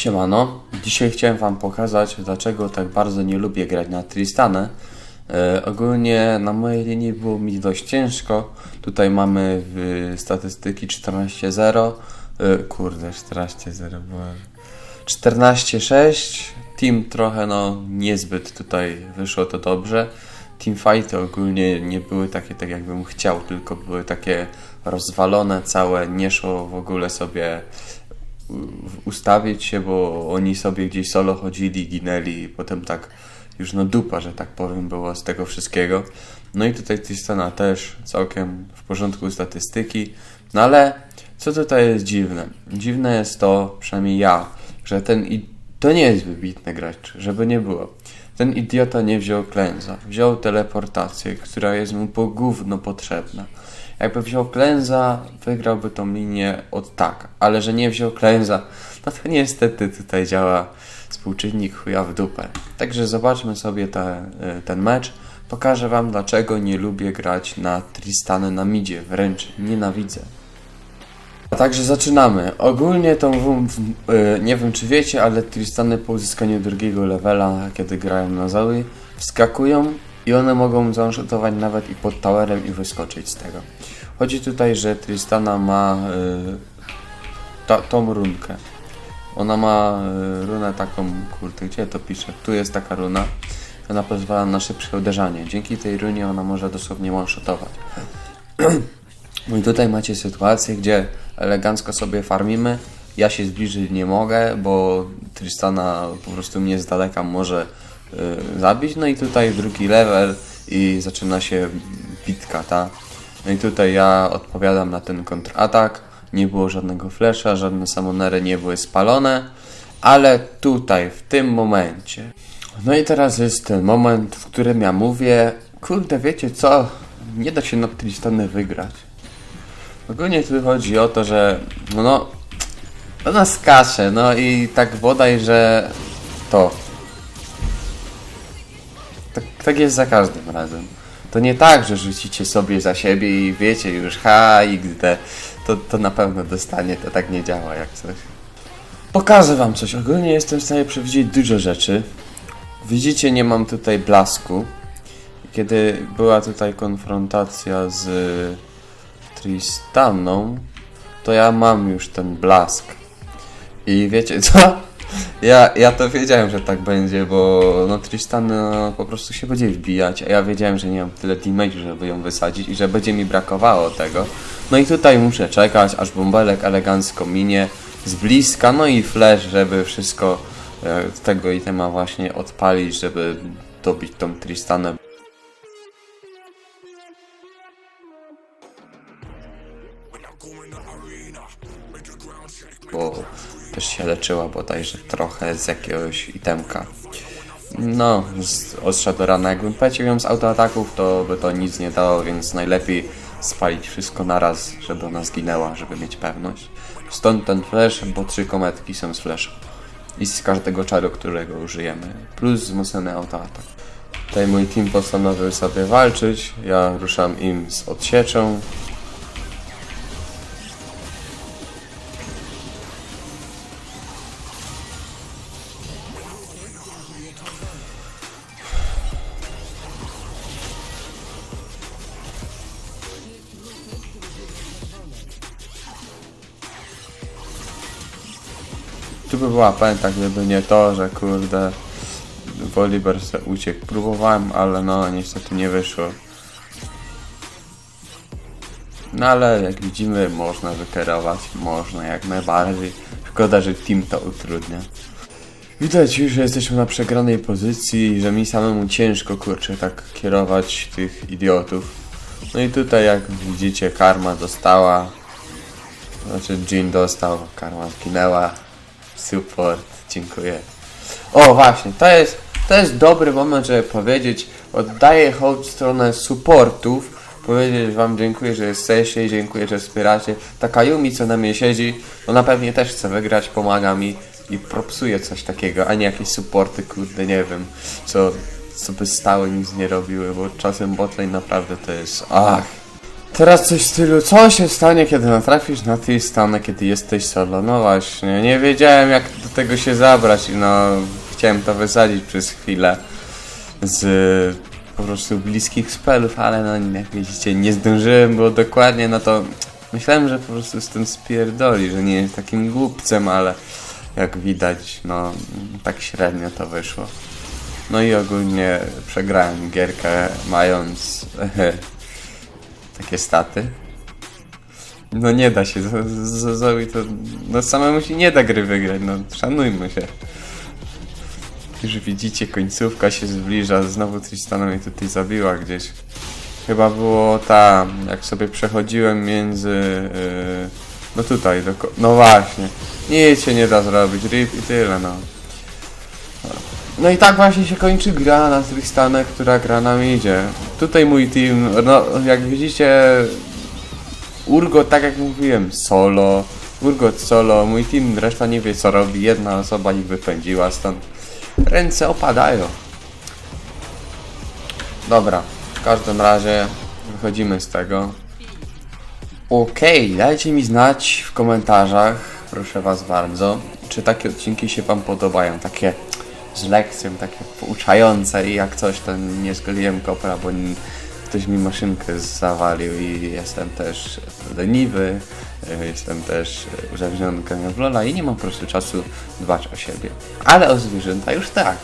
Siemano, dzisiaj chciałem wam pokazać, dlaczego tak bardzo nie lubię grać na Tristanę. E, ogólnie na mojej linii było mi dość ciężko. Tutaj mamy w statystyki 14-0. E, kurde, 14-0 było. 14-6. Team trochę no niezbyt tutaj wyszło to dobrze. Teamfighty ogólnie nie były takie tak jakbym chciał, tylko były takie rozwalone całe, nie szło w ogóle sobie ustawić się, bo oni sobie gdzieś solo chodzili, ginęli i potem tak już no dupa, że tak powiem, było z tego wszystkiego. No i tutaj Tristana też całkiem w porządku statystyki, no ale co tutaj jest dziwne? Dziwne jest to, przynajmniej ja, że ten i to nie jest wybitny gracz, żeby nie było. Ten idiota nie wziął klęza, wziął teleportację, która jest mu po gówno potrzebna. Jakby wziął klęza, wygrałby tą linię od tak, ale że nie wziął klęza, no to niestety tutaj działa współczynnik chuja w dupę. Także zobaczmy sobie te, y, ten mecz. Pokażę wam dlaczego nie lubię grać na Tristany na midzie, wręcz nienawidzę. A także zaczynamy. Ogólnie tą w, w, y, nie wiem czy wiecie, ale Tristany po uzyskaniu drugiego levela, kiedy grają na Zoe, wskakują i one mogą zanszotować nawet i pod towerem i wyskoczyć z tego. Chodzi tutaj, że Tristana ma y, ta, tą runkę. Ona ma y, runę taką, kurde, gdzie to pisze? Tu jest taka runa. Ona pozwala na szybsze uderzanie. Dzięki tej runie ona może dosłownie one-shotować. No i tutaj macie sytuację, gdzie elegancko sobie farmimy. Ja się zbliżyć nie mogę, bo Tristana po prostu mnie z daleka może y, zabić. No i tutaj drugi level i zaczyna się bitka, ta. No i tutaj ja odpowiadam na ten kontratak. Nie było żadnego flesza, żadne samonery nie były spalone. Ale tutaj, w tym momencie. No i teraz jest ten moment, w którym ja mówię, kurde, wiecie co? Nie da się na Tristany wygrać. Ogólnie tu chodzi o to, że no, no ona skacze, no i tak bodaj, że to. Tak, tak jest za każdym razem. To nie tak, że rzucicie sobie za siebie i wiecie już, ha, XD. To, to na pewno dostanie, to tak nie działa jak coś. Pokażę wam coś. Ogólnie jestem w stanie przewidzieć dużo rzeczy. Widzicie, nie mam tutaj blasku. Kiedy była tutaj konfrontacja z Tristaną, to ja mam już ten blask. I wiecie co? Ja, ja to wiedziałem, że tak będzie, bo no Tristana no, po prostu się będzie wbijać, a ja wiedziałem, że nie mam tyle teammate'ów, żeby ją wysadzić i że będzie mi brakowało tego. No i tutaj muszę czekać, aż bąbelek elegancko minie z bliska, no i flash, żeby wszystko e, z tego itema właśnie odpalić, żeby dobić tą Tristanę. Bo też się leczyła bodajże trochę z jakiegoś itemka. No, z ostrza do rana. Jakbym płacił ją z autoataków, to by to nic nie dało, więc najlepiej spalić wszystko naraz, żeby ona zginęła, żeby mieć pewność. Stąd ten flash, bo trzy kometki są z flasha. I z każdego czaru, którego użyjemy. Plus wzmocniony autoatak. Tutaj mój team postanowił sobie walczyć. Ja ruszam im z odsieczą. Tu by była pęta, gdyby nie to, że kurde Woliber se uciekł. Próbowałem, ale no niestety nie wyszło. No ale jak widzimy, można wykierować, można jak najbardziej. Szkoda, że team to utrudnia. Widać już, że jesteśmy na przegranej pozycji i że mi samemu ciężko, kurczę, tak kierować tych idiotów. No i tutaj, jak widzicie, karma dostała. Znaczy, Jean dostał, karma zginęła. Support, dziękuję. O, właśnie, to jest, to jest dobry moment, żeby powiedzieć, oddaję hołd w stronę supportów, powiedzieć wam dziękuję, że jesteście dziękuję, że wspieracie. Taka Yumi, co na mnie siedzi, ona pewnie też chce wygrać, pomaga mi i propsuje coś takiego, a nie jakieś supporty, kurde, nie wiem, co, co by stały, nic nie robiły, bo czasem botlane naprawdę to jest, ach. Teraz coś w stylu, co się stanie, kiedy natrafisz na tej stanę, kiedy jesteś solo? No właśnie, nie wiedziałem jak tego się zabrać i no chciałem to wysadzić przez chwilę z po prostu bliskich spelów, ale no jak widzicie nie zdążyłem, bo dokładnie no to myślałem, że po prostu z tym spierdoli, że nie jest takim głupcem, ale jak widać no tak średnio to wyszło. No i ogólnie przegrałem gierkę mając takie staty. No nie da się, z- z- Zoe to, no samemu się nie da gry wygrać, no szanujmy się. Już widzicie, końcówka się zbliża, znowu Tristana mnie tutaj zabiła gdzieś. Chyba było tam, jak sobie przechodziłem między, yy, no tutaj, do, no właśnie, nic się nie da zrobić, rip i tyle no. No i tak właśnie się kończy gra na Tristanę, która gra nam idzie. Tutaj mój team, no jak widzicie, Urgot, tak jak mówiłem, solo. Urgot solo, mój team reszta nie wie co robi, jedna osoba ich wypędziła stąd. Ręce opadają. Dobra, w każdym razie wychodzimy z tego. Okej, dajcie mi znać w komentarzach, proszę was bardzo, czy takie odcinki się wam podobają, takie z lekcją, takie pouczające i jak coś to nie zgoliłem kopra, bo ktoś mi maszynkę zawalił i jestem też leniwy, y, jestem też uzależniony od w Lola i nie mam po prostu czasu dbać o siebie. Ale o zwierzęta już tak.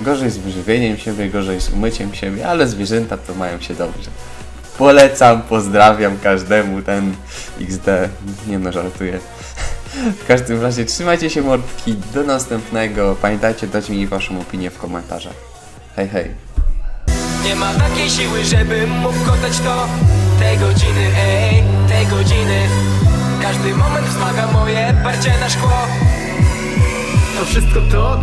Gorzej z wyżywieniem siebie, gorzej z umyciem siebie, ale zwierzęta to mają się dobrze. Polecam, pozdrawiam każdemu ten XD. Nie no, żartuję. W każdym razie trzymajcie się mordki, do następnego. Pamiętajcie dać mi waszą opinię w komentarzach. Hej hej. Nie ma takiej siły, żebym mógł oddać to Te godziny, ej, te godziny Każdy moment wzmaga moje parcie na szkło To wszystko to